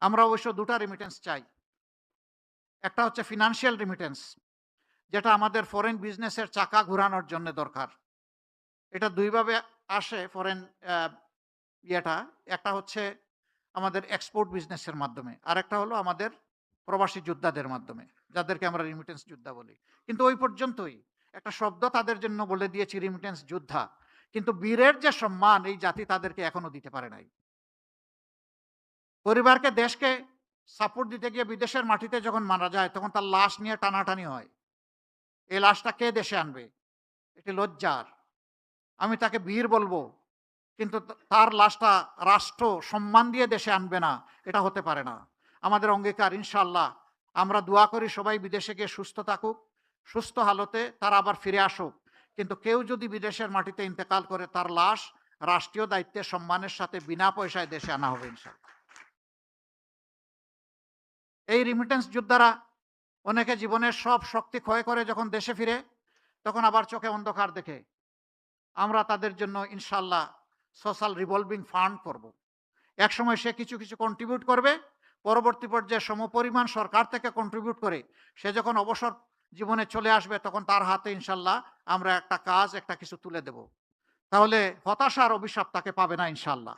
আমরা অবশ্য দুটা রেমিটেন্স চাই। একটা হচ্ছে ফিনান্সিয়াল রেমিটেন্স যেটা আমাদের ফরেন বিজনেসের চাকা ঘুরানোর জন্য দরকার। এটা দুইভাবে আসে ফরেন ইয়েটা। একটা হচ্ছে আমাদের এক্সপোর্ট বিজনেসের মাধ্যমে, আর একটা হলো আমাদের প্রবাসী যোদ্ধাদের মাধ্যমে, যাদেরকে আমরা রিমিটেন্স যোদ্ধা বলি। কিন্তু ওই পর্যন্তই। একটা শব্দ তাদের জন্য বলে দিয়েছি রিমিটেন্স যোদ্ধা। কিন্তু বীরের যে সম্মান এই জাতি তাদেরকে এখনও দিতে পারে নাই। পরিবারকে দেশকে সাপোর্ট দিতে গিয়ে বিদেশের মাটিতে যখন মারা যায়, তখন তার লাশ নিয়ে টানাটানি হয়। এই লাশটা কে দেশে আনবে? এটি লজ্জার। আমি তাকে বীর বলব, কিন্তু তার লাশটা রাষ্ট্র সম্মান দিয়ে দেশে আনবে না, এটা হতে পারে না। আমাদের অঙ্গীকার ইনশাল্লাহ আমরা দোয়া করি সবাই বিদেশে গিয়ে সুস্থ থাকুক, সুস্থ হালতে তারা আবার ফিরে আসুক। কিন্তু কেউ যদি বিদেশের মাটিতে ইন্তেকাল করে, তার লাশ রাষ্ট্রীয় দায়িত্বে, সম্মানের সাথে, বিনা পয়সায় দেশে আনা হবে ইনশাল্লাহ এই রিমিটেন্স যোদ্ধারা অনেকে জীবনের সব শক্তি ক্ষয় করে যখন দেশে ফিরে, তখন আবার চোখে অন্ধকার দেখে। আমরা তাদের জন্য ইনশাল্লাহ সোশ্যাল রিভলভিং ফান্ড করব। একসময় সে কিছু কিছু কন্ট্রিবিউট করবে, পরবর্তী পর্যায়ে সমপরিমাণ সরকার থেকে কন্ট্রিবিউট করে, সে যখন অবসর জীবনে চলে আসবে, তখন তার হাতে ইনশাল্লাহ আমরা একটা কাজ, একটা কিছু তুলে দেব। তাহলে হতাশার অভিশাপ তাকে পাবে না ইনশাল্লাহ